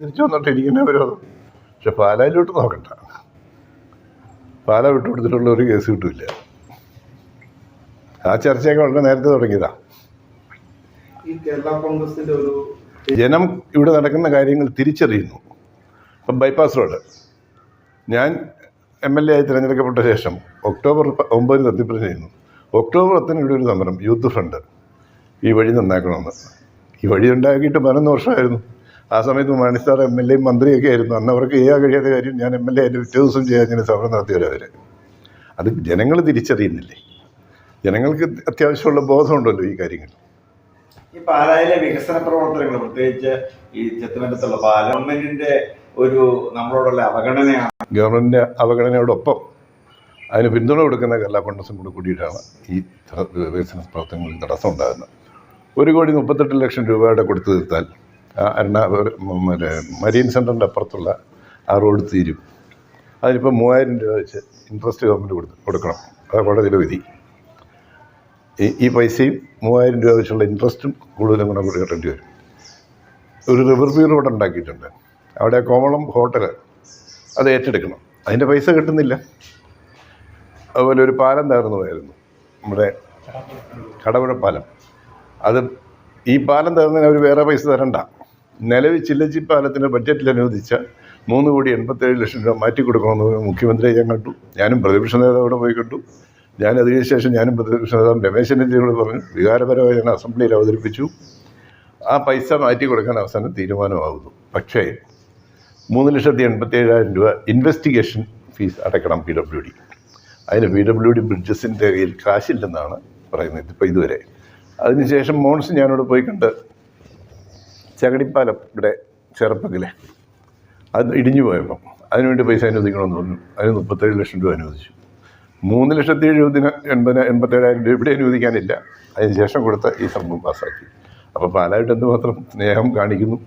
തിരിച്ചു വന്നിട്ടിരിക്കുന്ന വിരോധം പക്ഷെ പാലായിലോട്ട് നോക്കണ്ട. പാല വിട്ടുകൊടുത്തിട്ടുള്ള ഒരു കേസ് കിട്ടില്ല. ആ ചർച്ചയൊക്കെ വളരെ നേരത്തെ തുടങ്ങിയതാ. ജനം ഇവിടെ നടക്കുന്ന കാര്യങ്ങൾ തിരിച്ചറിയുന്നു. ഇപ്പം ബൈപ്പാസ് റോഡ്. ഞാൻ എം എൽ എ ആയി തിരഞ്ഞെടുക്കപ്പെട്ട ശേഷം ഒക്ടോബർ ഒമ്പതിന് സത്യപ്രതിജ്ഞ ചെയ്യുന്നു. ഒക്ടോബർ പത്തിന് ഇവിടെ ഒരു സമരം യൂത്ത് ഫ്രണ്ട്. ഈ വഴി നന്നാക്കണമെന്ന്. ഈ വഴി ഉണ്ടാക്കിയിട്ട് പതിനൊന്ന് വർഷമായിരുന്നു. ആ സമയത്ത് മണിസാർ എം എൽ എയും മന്ത്രിയൊക്കെ ആയിരുന്നു. അന്ന് അവർക്ക് ചെയ്യാൻ കഴിയാത്ത കാര്യം ഞാൻ എം എൽ എ അതിന്റെ പിറ്റേ ദിവസം ചെയ്യാൻ ഞാൻ സമരം നടത്തിയവരവർ അത് ജനങ്ങൾ തിരിച്ചറിയുന്നില്ലേ? ജനങ്ങൾക്ക് അത്യാവശ്യമുള്ള ബോധമുണ്ടല്ലോ ഈ കാര്യങ്ങൾ. ഈ പാലായിലെ വികസന പ്രവർത്തനങ്ങൾ പ്രത്യേകിച്ച് ഈ ചെത്തുമറ്റത്തുള്ള പാല ഗവൺമെന്റിന്റെ ഒരു നമ്മളോടുള്ള അവഗണനയാണ്. ഗവൺമെന്റിന്റെ അവഗണനയോടൊപ്പം അതിന് പിന്തുണ കൊടുക്കുന്ന കേരള കോൺഗ്രസും കൂടി കൂടിയിട്ടാണ് ഈ വികസന പ്രവർത്തനങ്ങളിൽ തടസ്സം ഉണ്ടാകുന്നത്. ഒരു കോടി മുപ്പത്തെട്ട് ലക്ഷം രൂപയുടെ കൊടുത്തു തീർത്താൽ എറണാകുളം മരീൻ സെന്ററിന്റെ അപ്പുറത്തുള്ള ആ റോഡ് തീരും. അതിനിപ്പോൾ മൂവായിരം രൂപ വെച്ച് ഇൻട്രസ്റ്റ് ഗവൺമെന്റ് കൊടുത്ത് കൊടുക്കണം. അത് കോടതിയുടെ വിധി. ഈ ഈ പൈസയും മൂവായിരം രൂപ വെച്ചുള്ള ഇൻട്രസ്റ്റും കൂടുതലും കൂടെ കൂടി കെട്ടേണ്ടി വരും. ഒരു റിവർ വ്യൂ റോഡ് ഉണ്ടാക്കിയിട്ടുണ്ട്. അവിടെ കോവളം ഹോട്ടൽ അത് ഏറ്റെടുക്കണം. അതിന്റെ പൈസ കിട്ടുന്നില്ല. അതുപോലെ ഒരു പാലം തകർന്നു പോയായിരുന്നു. നമ്മുടെ കടപുഴ പാലം അത് ഈ പാലം തകർന്നതിന് അവർ വേറെ പൈസ തരണ്ട. നിലവിൽ ചില്ലച്ചി പാലത്തിന് ബഡ്ജറ്റിൽ അനുവദിച്ച മൂന്ന് കോടി എൺപത്തേഴ് ലക്ഷം രൂപ മാറ്റി കൊടുക്കണമെന്ന് മുഖ്യമന്ത്രിയെ ഞാൻ കണ്ടു. ഞാനും പ്രതിപക്ഷ നേതാവിടെ പോയി കണ്ടു. ഞാൻ അതിനുശേഷം ഞാനും പ്രതിപക്ഷ നേതാവ് രമേശ് ചെന്നിത്തലയോട് പറഞ്ഞു വികാരപരമായി ഞാൻ അസംബ്ലിയിൽ അവതരിപ്പിച്ചു. ആ പൈസ മാറ്റി കൊടുക്കാൻ അവസാനം തീരുമാനമാകുന്നു. പക്ഷേ മൂന്ന് ലക്ഷത്തി എൺപത്തി ഏഴായിരം രൂപ ഇൻവെസ്റ്റിഗേഷൻ ഫീസ് അടയ്ക്കണം പി ഡബ്ല്യു ഡി. അതിന് പി ഡബ്ല്യു ഡി ബ്രിഡ്ജസിന്റെ കയ്യിൽ കാശില്ലെന്നാണ് പറയുന്നത് ഇപ്പോൾ ഇതുവരെ. അതിനുശേഷം മോൺസ് ഞാനിവിടെ പോയി കണ്ട് ചകടിപ്പാലം ഇവിടെ ചെറുപ്പക്കിലെ അത് ഇടിഞ്ഞു പോയപ്പം. അതിനുവേണ്ടി പൈസ അനുവദിക്കണമെന്ന് പറഞ്ഞു. അതിന് മുപ്പത്തേഴ് ലക്ഷം രൂപ അനുവദിച്ചു. മൂന്ന് ലക്ഷത്തി എഴുപതിന് എൺപത് എൺപത്തേഴായിരം രൂപ ഇവിടെ അനുവദിക്കാനില്ല. അതിന് ശേഷം കൊടുത്ത ഈ സംഭവം പാസ്സാക്കി അപ്പോൾ പാലായിട്ട് എന്തുമാത്രം സ്നേഹം കാണിക്കുന്നു?